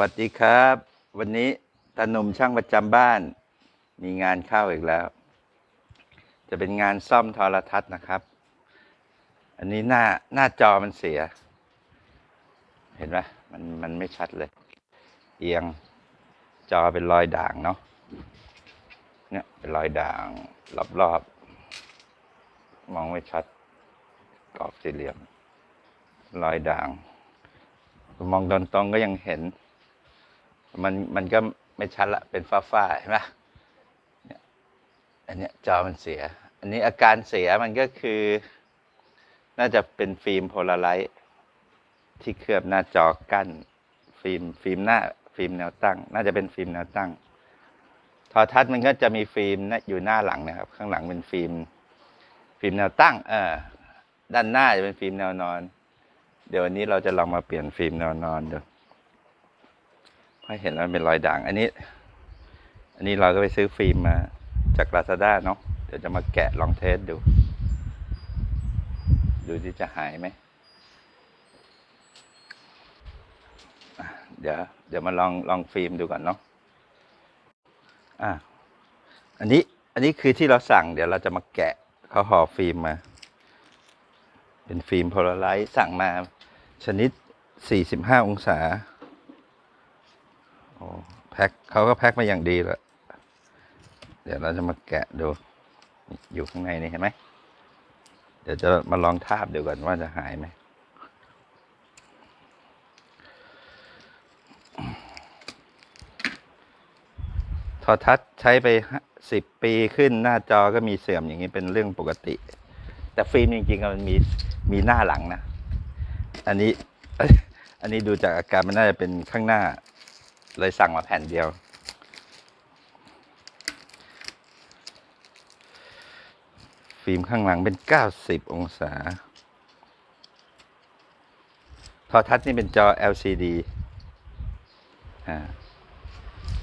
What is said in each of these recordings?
วัสดีครับ วันนี้ตาหนุ่มช่างประจำบ้าน มีงานเข้าอีกแล้ว จะเป็นงานซ่อมโทรทัศน์นะครับ อันนี้หน้าหน้าจอมันเสีย เห็นไหมมันมันไม่ชัดเลย เอียงจอเป็นรอยด่างเนาะเนี่ยเป็นรอยด่างรอบๆมองไม่ชัดกรอบสี่เหลี่ยม รอยด่างมองตรงตรงๆก็ยังเห็น มันมันก็ไม่ชัดละเป็นฟ้าฟ้าๆเห็นไหมเนี่ยอันเนี้ยจอมันเสีย อันนี้อาการเสียมันก็คือ น่าจะเป็นฟิล์มโพลาไรต์ที่เคลือบหน้าจอกั้น ฟิล์มฟิล์มหน้าฟิล์มแนวตั้ง น่าจะเป็นฟิล์มแนวตั้งทอทัศน์มันก็จะมีฟิล์มอยู่หน้าหลังนะครับ ข้างหลังเป็นฟิล์ม ฟิล์มแนวตั้ง เออ ด้านหน้าจะเป็นฟิล์มแนวนอน เดี๋ยววันนี้เราจะลองมาเปลี่ยนฟิล์มแนวนอนดู ให้เห็นแล้วมันเป็นรอยด่าง อันนี้ อันนี้เราก็ไปซื้อฟิล์มมาจากลาซาด้าเนาะ เดี๋ยวจะมาแกะลองเทสดู ดูที่จะหายไหม เดี๋ยว เดี๋ยวมาลองลองฟิล์มดูก่อนเนาะ อะ อันนี้ อันนี้คือที่เราสั่ง เดี๋ยวเราจะมาแกะเขาห่อฟิล์มมา เป็นฟิล์มโพลาไรต์สั่งมาชนิด 45 องศา โอ้แพ็คเขาก็แพ็คมาอย่างดีแล้ว เดี๋ยวเราจะมาแกะดู อยู่ข้างในนี่เห็นไหม เดี๋ยวจะมาลองทาบดูก่อนว่าจะหายไหมทอทัศใช้ไปสิบปีขึ้นหน้าจอก็มีเสื่อมอย่างนี้เป็นเรื่องปกติ แต่ฟิล์มจริงๆมันมีมีหน้าหลังนะ อันนี้ อันนี้ดูจากอาการมันน่าจะเป็นข้างหน้า เลยสั่งมาแผ่นเดียว ฟิล์มข้างหลังเป็น 90 องศาโทอทัศน์นี่เป็นจอ LCD อ่า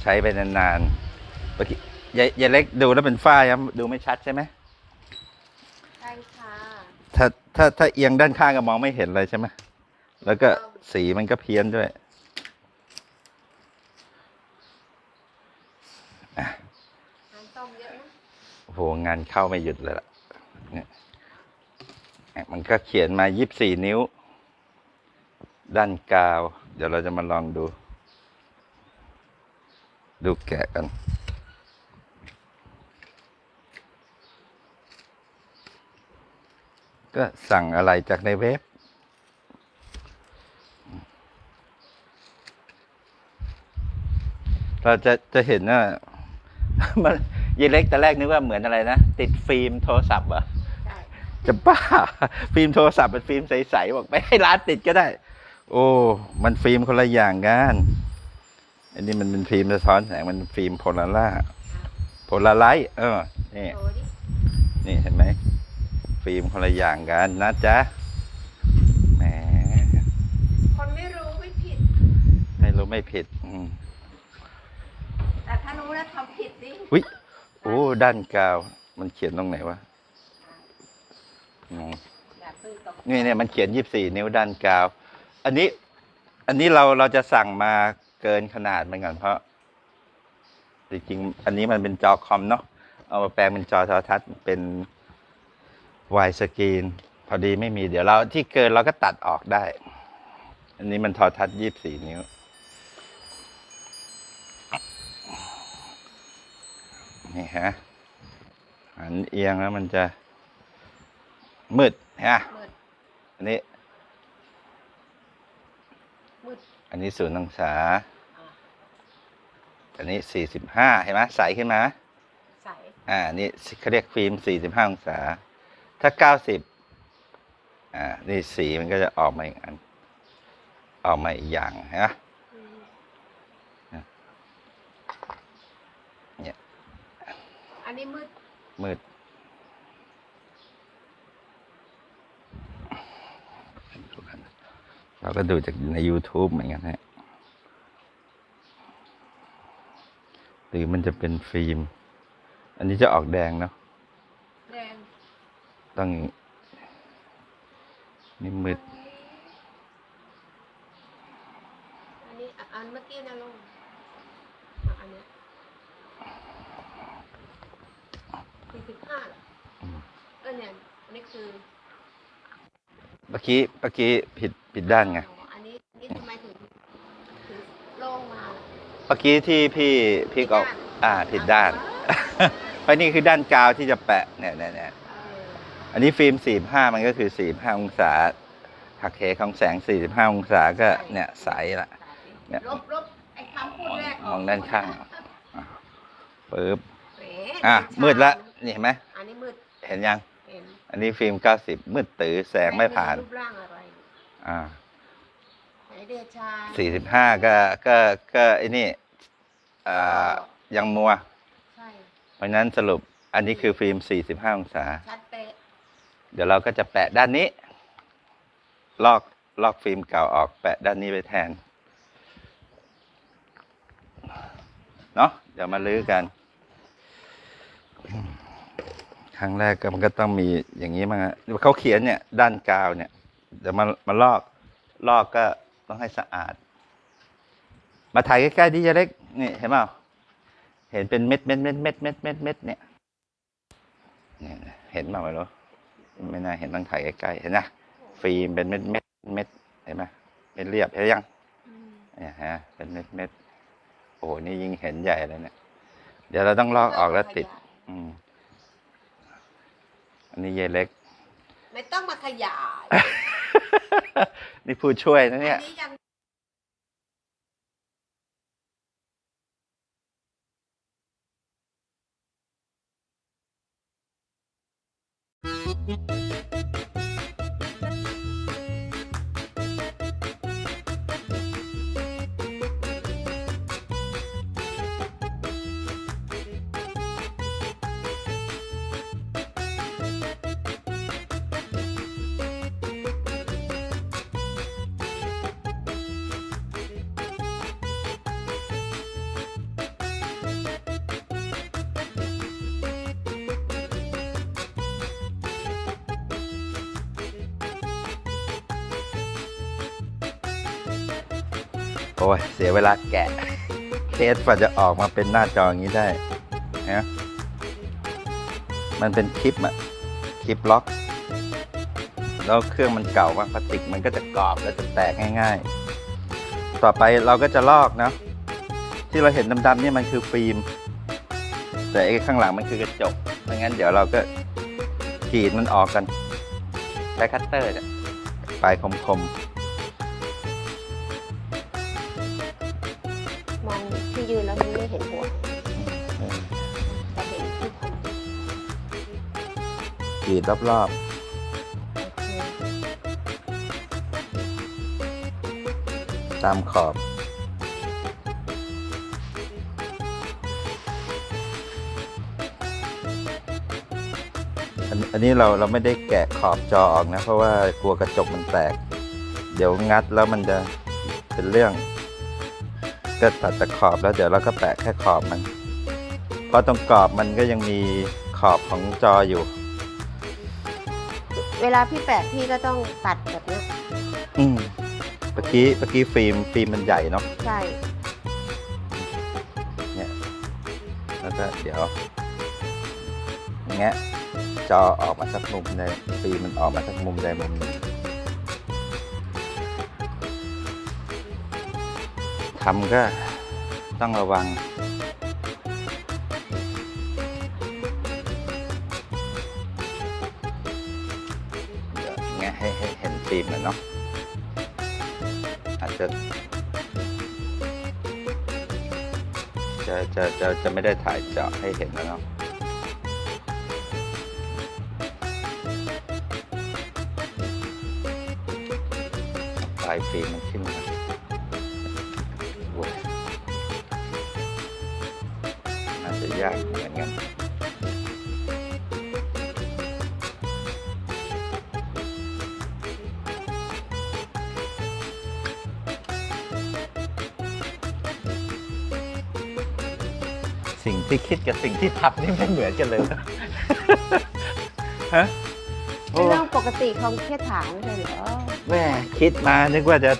ใช้ไปนานๆเมื่อกี้ยายยายเล็กดูแล้วเป็นฝ้ายังดูไม่ชัดใช่ไหมใช่ค่ะ ถ้าถ้าถ้าเอียงด้านข้างก็มองไม่เห็นเลยใช่ไหมแล้วก็สีมันก็เพี้ยนด้วย งานซ่อมเยอะนะ โหงานเข้าไม่หยุดเลยล่ะเนี่ยมันก็เขียนมา24นิ้ว ด้านกาว เดี๋ยวเราจะมาลองดู ดูแกะกันก็สั่งอะไรจากในเว็บ เราจะจะเห็นว่ามัน ยายเล็กแต่แรกนึกว่าเหมือนอะไรนะ ติดฟิล์มโทรศัพท์เหรอใช่จะบ้า ฟิล์มโทรศัพท์เป็นฟิล์มใสๆบอกไปให้ร้านติดก็ได้ โอ้ มันฟิล์มคนละอย่างกันอันนี้มันเป็นฟิล์มสะท้อนแสงมันฟิล์มโพลาร่าโพลาไรต์เออนี่โชว์ดินี่เห็นไหมฟิล์มคนละอย่างกันนะจ๊ะแหมคนไม่รู้ไม่ผิด ไม่รู้ไม่ผิด อืมแต่ถ้ารู้แล้วทำผิดดิวิ โอ้ ด้านกาว มันเขียนตรงไหนวะนี่เนี่ยมันเขียนยี่สี่นิ้วด้านกาว อันนี้ อันนี้เราเราจะสั่งมาเกินขนาดมันก่อนเพราะ จริงๆอันนี้มันเป็นจอคอมเนาะเอามาแปลงเป็นจอโทรทัศน์เป็นวายสกรีนพอดีไม่มีเดี๋ยวเราที่เกินเราก็ตัดออกได้ อันนี้มันโทรทัศน์ยี่สี่นิ้ว นี่ฮะหันเอียงแล้วมันจะ มืดฮะมืดอันนี้ มืดอันนี้ศูนย์องศาอ่าอันนี้สี่สิบห้าเห็นไหมใสขึ้นมาใสอ่านี่เขาเรียกฟิล์มสี่สิบห้าองศา ถ้าเก้าสิบอ่า นี่สีมันก็จะออกมาอีกอัน ออกมาอีกอย่างฮะ อืม เนี่ย อั นนี้มืด มืด เราก็ดูจากใน YouTube เหมือนกันฮะหรือมันจะเป็นฟิล์ม อันนี้จะออกแดงเนาะ แดง ต้องอย่างนี้นี่มืด อันนี้อะอันเมื่อกี้นะลุงอะอันเนี้ยสี่สิบ ห้าเหรออืมเออเนี่ยอันนี้คือเมื่อกี้เมื่อกี้ผิดผิดด้านไงอ๋ออันนี้นี่ทำไมถึงถึงโล่งมาล่ะเมื่อกี้ที่พี่พี่ก็ผิดด้านอ่าผิดด้านเพราะนี่คือด้านกาวที่จะแปะเนี่ยเนี่ยเนี่ยเอออันนี้ฟิล์ม45มันก็คือ45องศาหักเหของแสง45องศาก็เนี่ยใสละเนี่ยลบลบไอ้คำพูดแรกมองด้านข้างอะปึ๊บเอ๋อะเดินช้ามืดละ นี่เห็นไหมอันนี้มืดเห็นยัง เห็นอันนี้ฟิล์ม90มืดตื้อแสงไม่ผ่าน รูปร่างอะไรอ่าไหนเดชา45ก็ก็ก็ไอ้นี่อ่ายังมัว ใช่เพราะฉะนั้นสรุปอันนี้คือฟิล์ม45องศา ชัดเป๊ะเดี๋ยวเราก็จะแปะด้านนี้ ลอกลอกฟิล์มเก่าออกแปะด้านนี้ไปแทน เนาะเดี๋ยวมาลื้อกัน ครั้งแรกก็มันก็ต้องมีอย่างนี้มาเขาเขียนเนี่ย ด้านกาวเนี่ยเดี๋ยวมามาลอกลอกก็ต้องให้สะอาด มาถ่ายใกล้ๆดิจะเล็กนี่เห็นเปล่าเห็นเป็นเม็ดเม็ดเม็ดเม็ดเม็ดเม็ดเม็ดเนี่ยเนี่ยเห็นเปล่าไม่รู้ไม่น่าเห็นต้องถ่ายใกล้ๆเห็นนะฟิล์มเป็นเม็ดเม็ดเม็ดเห็นไหมเม็ดเรียบเห็นยังอืมเนี่ยฮะเป็นเม็ดเม็ดโอ้โหนี่ยิ่งเห็นใหญ่เลยเนี่ยเดี๋ยวเราต้องลอกออกแล้วติด อืม อันนี้เยเล็ก ไม่ต้องมาขยายนี่ผู้ช่วยนะเนี่ย อันนี้ยัง โอ้ยเสียเวลาแกะเคสกว่าจะออกมาเป็นหน้าจออย่างนี้ได้นะมันเป็นคลิปอะคลิปล็อก แล้วเครื่องมันเก่ามากพลาสติกมันก็จะกรอบแล้วจะแตกง่าย ๆ ต่อไปเราก็จะลอกนะที่เราเห็นดำๆนี่มันคือฟิล์ม แต่ไอ้ข้างหลังมันคือกระจกไม่งั้นเดี๋ยวเราก็กรีดมันออกกันใช้คัตเตอร์เนี่ยปลายคมๆ กรีดรอบๆตามขอบอันอันนี้เราเราไม่ได้แกะขอบจอออกนะ เพราะว่ากลัวกระจกมันแตก เดี๋ยวงัดแล้วมันจะเป็นเรื่อง ก็ตัดแต่ขอบแล้วเดี๋ยวเราก็แปะแค่ขอบมัน เพราะตรงกรอบมันก็ยังมีขอบของจออยู่ เวลาพี่แปะพี่ก็ต้องตัดแบบเนี้ยอืมเมื่อกี้เมื่อกี้ฟิล์มฟิล์มมันใหญ่เนาะใช่เนี่ยแล้วก็เดี๋ยวแงะจอออกมาสักมุมใดฟิล์มมันออกมาสักมุมใดมุมหนึ่งทำก็ต้องระวัง ให้เห็นฟิล์มหน่อยเนาะอาจจะจะจะจะจะไม่ได้ถ่ายเจาะให้เห็นแล้วเนาะปลายฟิล์มมันขึ้นมาโอ้ยน่าจะยากเหมือนกัน ที่คิดกับสิ่งที่ทำนี่ไม่เหมือนกันเลยนะ ฮะโอ้เป็นเรื่องปกติของเครียดถามไม่ใช่เหรอแม่คิดมานึกว่าจะ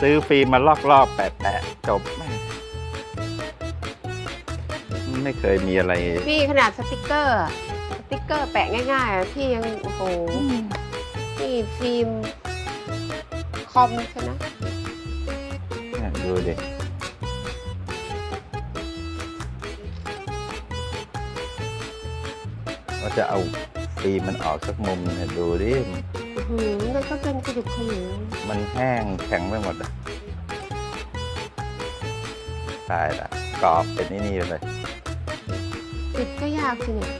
ซื้อฟิล์มมาลอกรอบๆแปะแปะๆจบแม่ไม่เคยมีอะไร พี่ขนาดสติกเกอร์อะสติกเกอร์แปะง่ายๆอะพี่ยังโอ้โหนี่ฟิล์มคอมใช่ไหมเนี่ยดูดิ จะเอาฟิล์มมันออกสักมุมเนี่ยดูดิอื้อหือมันก็เป็นกระดุกขยุงมันแห้งแข็งไปหมดอะตายละกรอบเป็นนี่นี่ไปเลยติดก็ยากสิเนี่ย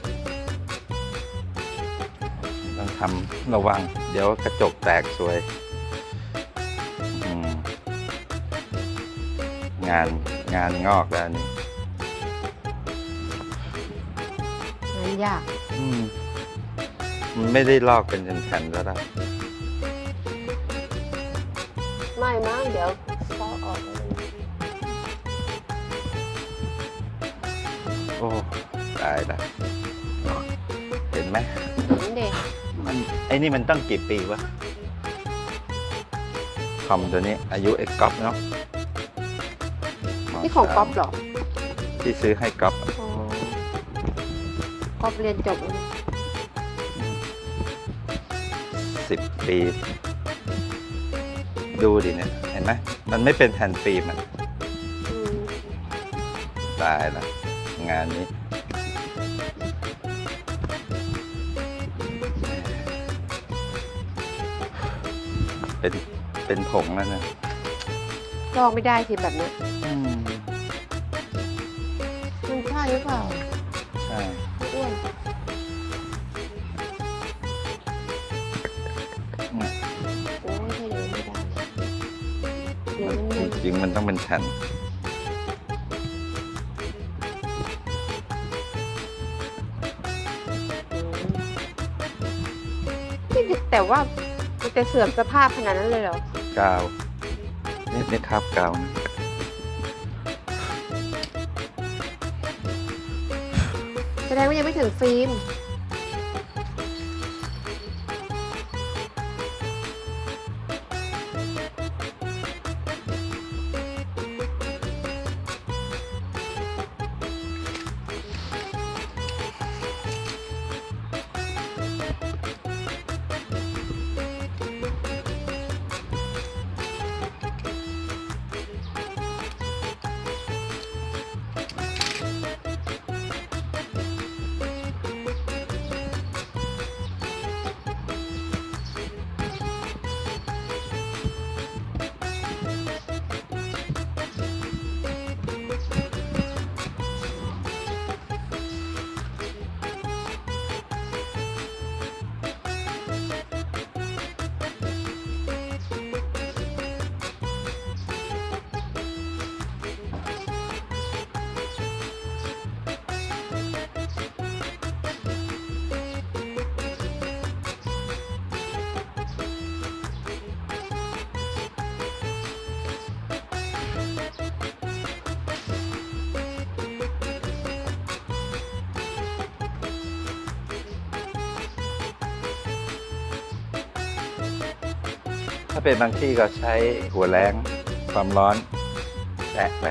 ต้องทำระวัง เดี๋ยวกระจกแตกสวย อืม งานงานงอกแล้วนี่ งานยากอื มมันไม่ได้ลอกเป็นแผ่นๆแล้วล่ะไม่มั้งเดี๋ยวซอออกแล้วมันโอ้ตายละเห็นไหมเห็นเด็กมันไอ้นี่มันตั้งกี่ปีวะคอมตัวนี้อายุไอ้ก๊อฟเนาะนี่ของก๊อฟเหรอ ที่ซื้อให้ก๊อฟอะอ๋อก๊อฟเรียนจบแล้ว เนี่ยสิบปีดูดิเนี่ยเห็นไหมมันไม่เป็นแผ่นฟิล์มอะอืมตายละงานนี้ เป็นเป็นผงแล้วนะลอกไม่ได้สิแบบเนี้ยอืมมันใช่หรือเปล่า ใช่ ริงๆมันต้องเป็นแผ่นนี่แต่ว่ามันจะเสื่อมสภาพขนาดนั้นเลยเหรอ กาวนี่นี่คราบกาวนะแสดงว่ายังไม่ถึงฟิล์ม ถ้าเป็นบางที่ก็ใช้หัวแรงความร้อนแตะไป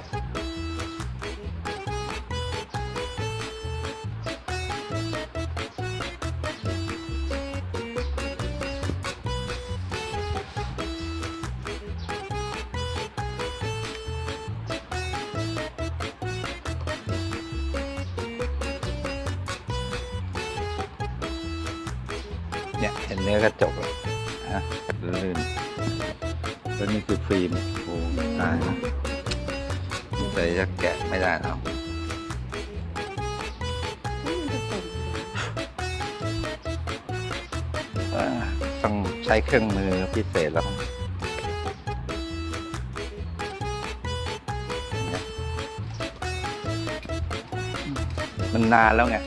เนี่ยเห็นเนื้อกระจกแล้วฮะลื่น แล้วนี่คือฟิล์มโอ้ตายแล้วแต่จะแกะไม่ได้แล้วนี่มันจะเป็นอ่าต้องใช้เครื่องมือพิเศษแล้วมันนานแล้วไง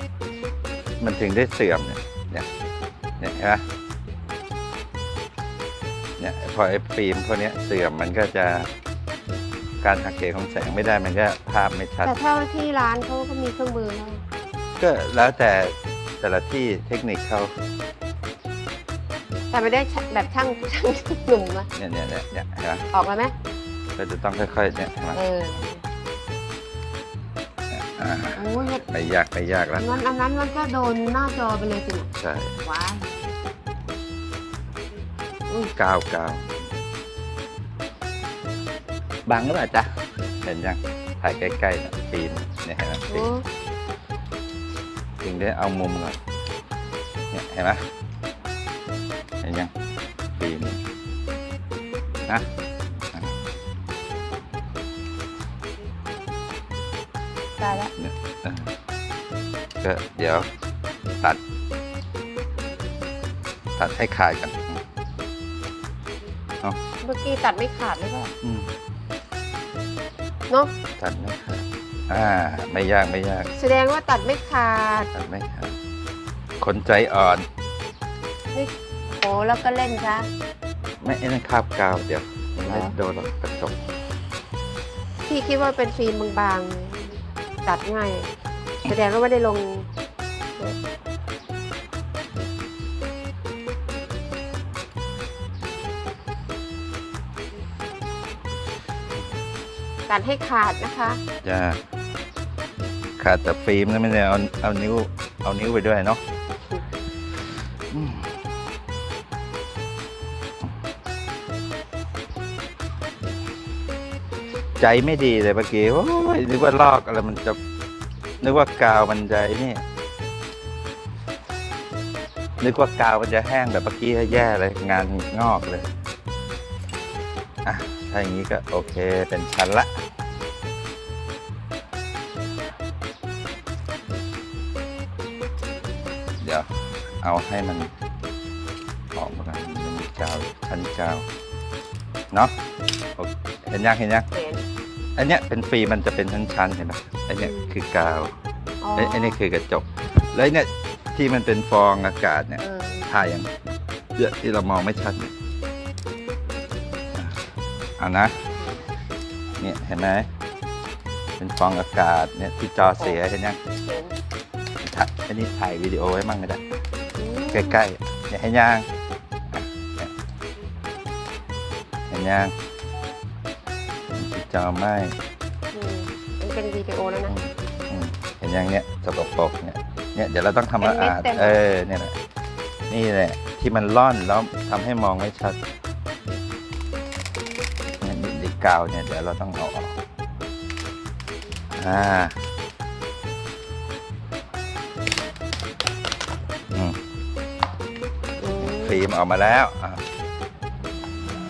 มันถึงได้เสื่อมเนี่ย เนี่ยเนี่ยเห็นไหม เนี่ยพอไอ้ฟิล์มพวกเนี้ยเสื่อมมันก็จะการหักเหของแสงไม่ได้มันก็ภาพไม่ชัด แต่ถ้าที่ร้านเขาก็มีเครื่องมือให้ก็แล้วแต่แต่ละที่เทคนิคเขาแต่ไม่ได้แบบช่างช่างหนุ่มอะเนี่ยเนี่ยเนี่ยเนี่ยเห็นไหมออกแล้วไหมเราจะต้องค่อยๆเนี่ยเห็นไหมเอออ่าโอ้ยไม่ยากไม่ยากแล้วงั้นอันนั้นมันก็โดนหน้าจอไปเลยสินะใช่ว้ายอุ้ย กาวกาวบังหรือเปล่าจ๊ะเห็นยังถ่ายใกล้ๆนะฟิล์มเนี่ยเห็นไหมฟิโอ้ล์มถึงได้เอามุมก่อนเนี่ยเห็นไหมเห็นยังฟิล์มนะตายแล้วเนี่ยเออก็เดี๋ยวตัด ตัดให้ขาดกัน เมื่อกี้ตัดไม่ขาดหรือเปล่าอืมเนาะตัดไม่ขาดอ่า ไม่ยากไม่ยาก แสดงว่าตัดไม่ขาดตัดไม่ขาดคนใจอ่อน นี่โอ้แล้วก็เล่นซะไม่ไอ้นั่นคาบกาวเดี๋ยวมันไม่เหรอโดนหรอกกระจกพี่คิดว่าเป็นฟิล์มบางๆเลยตัดง่าย แสดงว่าไม่ได้ลง ตัดให้ขาดนะคะ จะขาดแต่ฟิล์มนะไม่ได้เอาเอานิ้วเอานิ้วไปด้วยเนาะใจไม่ดีเลยเมื่อกี้โอ้ยนึกว่าลอกอะไรมันจะนึกว่ากาวมันจะนี่นึกว่ากาวมันจะแห้งแบบเมื่อกี้แย่เลย งานงอกเลย ถ้าอย่างนี้ก็โอเคเป็นชั้นละเดี๋ยวเอาให้มันออกมาก่อนมันจะมีกาวชั้นกาวเนาะโอเคเห็นยังเห็นยังเห็นอันเนี้ยเป็นฟิล์มมันจะเป็นชั้นๆเห็นไหมอันเนี้ยคือกาวอ๋อไอ้ไอ้นี่คือกระจก แล้วไอ้เนี่ยที่มันเป็นฟองอากาศเนี่ยเออถ่ายอย่างเยอะที่เรามองไม่ชัดเนี่ยอะ เอานะเนี่ยเห็นไหมเป็นฟองอากาศเนี่ยที่จอเสียเห็นยังเห็นถ่ายอันนี้ถ่ายวิดีโอไว้มั่งก็ได้อืมใกล้ๆเนี่ยเห็นยังอะเนี่ยเห็นยังที่จอไหม่อืมมันเป็นวิดีโอแล้วนะอืมเห็นยังเนี่ยสกปรกเนี่ยเนี่ยเดี๋ยวเราต้องทำเป็นสะเม็ดอาดเต็มเออเนี่ยแหละนี่แหละที่มันร่อนแล้วทำให้มองไม่ชัดเนี่ยนี่ดิ กาวเนี่ยเดี๋ยวเราต้องเอาออกอ่าอืมอืมฟิล์มออกมาแล้วอะ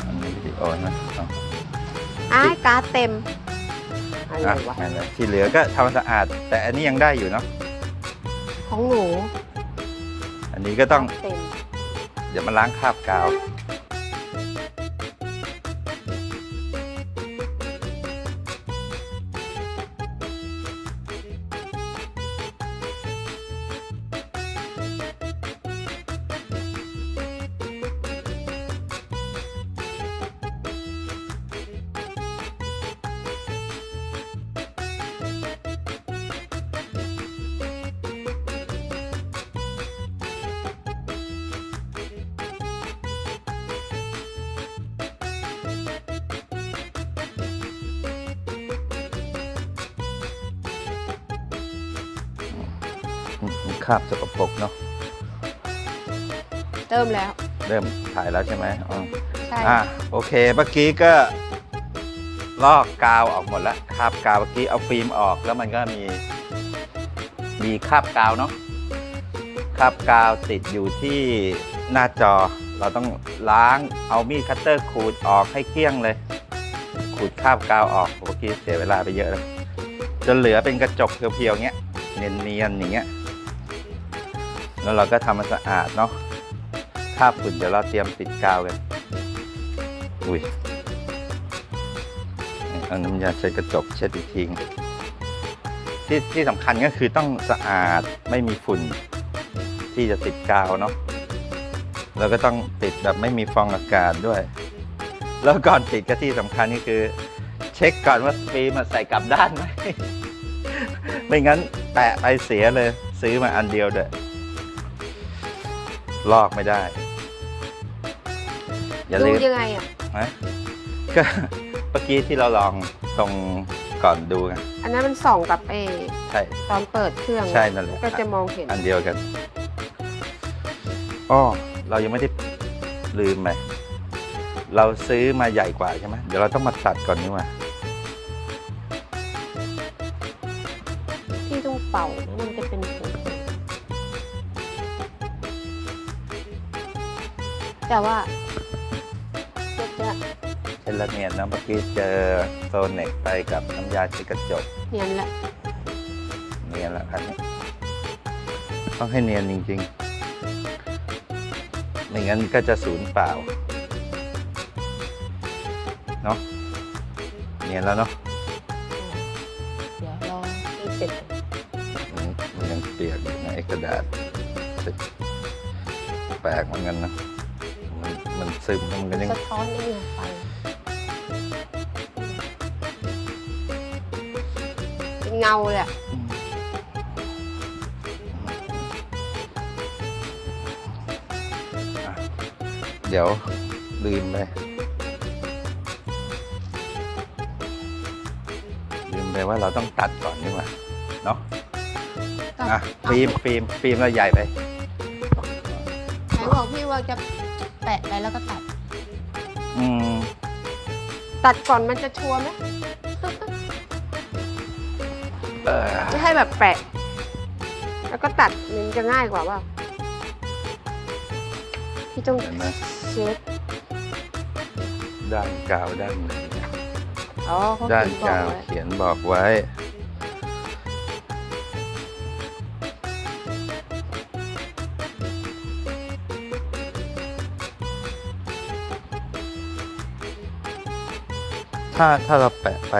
อันนี้วิดีโอนะเอาอ้ายการ์ดเต็มอะไรอะวะนั่นแหละที่เหลือก็ทำสะอาด แต่อันนี้ยังได้อยู่เนาะของหนูอันนี้ก็ต้อง เต็ม เดี๋ยวมาล้างคราบกาว ราบสกปรกเนาะเติมแล้ว เริ่มถ่ายแล้วใช่ไหมอ๋อใช่ อะโอเคเมื่อกี้ก็ ลอกกาวออกหมดแล้วคราบกาวเมื่อกี้เอาฟิล์มออกแล้วมันก็มี มีคราบกาวเนาะคราบกาวติดอยู่ที่หน้าจอ เราต้องล้างเอามีดคัตเตอร์ขูดออกให้เกลี้ยงเลย ขูดคราบกาวออกเมื่อกี้เสียเวลาไปเยอะเลยจนเหลือเป็นกระจกเพียวๆเงี้ยเนียนๆอย่างเงี้ย แล้วเราก็ทำมันสะอาดเนาะคราบฝุ่นเดี๋ยวเราเตรียมติดกาวกัน อุ้ยเอาน้ำยาเช็ดกระจกเช็ดอีกทีที่ที่สำคัญก็คือต้องสะอาดไม่มีฝุ่น ที่จะติดกาวเนาะแล้วก็ต้องติดแบบไม่มีฟองอากาศด้วย แล้วก่อนติดก็ที่สำคัญก็คือ เช็คก่อนว่าฟิล์มอะใส่กลับด้านไหมไม่งั้นแตะไปเสียเลย ซื้อมาอันเดียวเด้อ ลอกไม่ได้ อย่าดูลืมยังไงอะ นะก็เมื่อกี้ที่เราลองตรงก่อนดูไงอันนั้นมันส่องกับเอใช่ตอนเปิดเครื่อง ใช่นั่นแหละก็จะมองเห็นอันเดียวกันอ้อเรายังไม่ได้ลืมไปเราซื้อมาใหญ่กว่าใช่ไหมเดี๋ยวเราต้องมาตัดก่อนนี่หว่า แต่ว่าเจ๊จะเชลเนียนนะเมื่อกี้เจอโซเน็กไปกับน้ำยาเช็ดกระจกเนียนแหละเนียนละครับนี้ต้องให้เนียนจริงๆ ไม่งั้นก็จะสูญเปล่า เนาะเนียนแล้วเนาะเดี๋ยวรอให้เสร็จมันมันยังเปียกอยู่นะไอ้กระดาษแปลกเหมือนกันนะ มันมันซึมแล้วมันก็ยังสะท้อนได้ยังไปเป็นเงาเลยอะอะเดี๋ยวลืมไปลืมไปว่าเราต้องตัดก่อนดีกว่าเนาะตัดอะเอาฟิล์มฟิล์มฟิล์มเราใหญ่ไป ไหนบอกพี่ว่าจะแปะไปแล้วก็ตัด อืมตัดก่อนมันจะชัวร์ไหมเออไม่ให้แบบแปะ แล้วก็ตัดมันจะง่ายกว่าว่าพี่ต้องเห็นไหมเช็ดด้านกาวด้านไหนเนี่ยอ๋อเขาด้านเขียนบอกกาวไว้เขียนบอกไว้ ถ้าถ้าเราแปะไป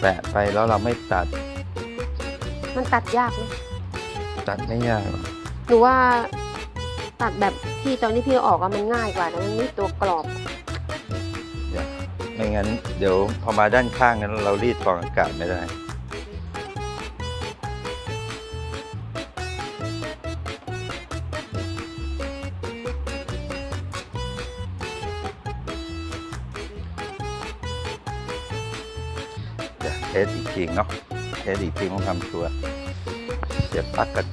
แปะไปแล้วเราไม่ตัดมันตัดยากไหมตัดไม่ยากหรอกหนูว่าตัดแบบที่ตอนที่พี่เอาออกอะมันง่ายกว่านะมันไม่ตัวกรอบเดี๋ยวไม่งั้น เดี๋ยวพอมาด้านข้างนั้นเรารีดฟองอากาศไม่ได้เดี๋ ยวเทสอีกทีเนาะเทสอีกทีต้องทำชัวร์เสียบปลั๊กกัน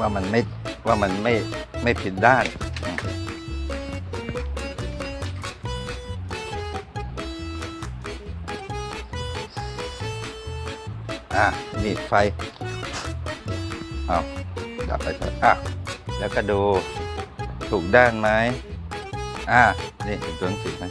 ว่ามันไม่ว่ามันไม่ไม่ผิดด้านอะนี่ไฟเอาดับไปเถอะอะแล้วก็ดูถูกด้านไหมอะนี่เห็นตัวหนังสือไหม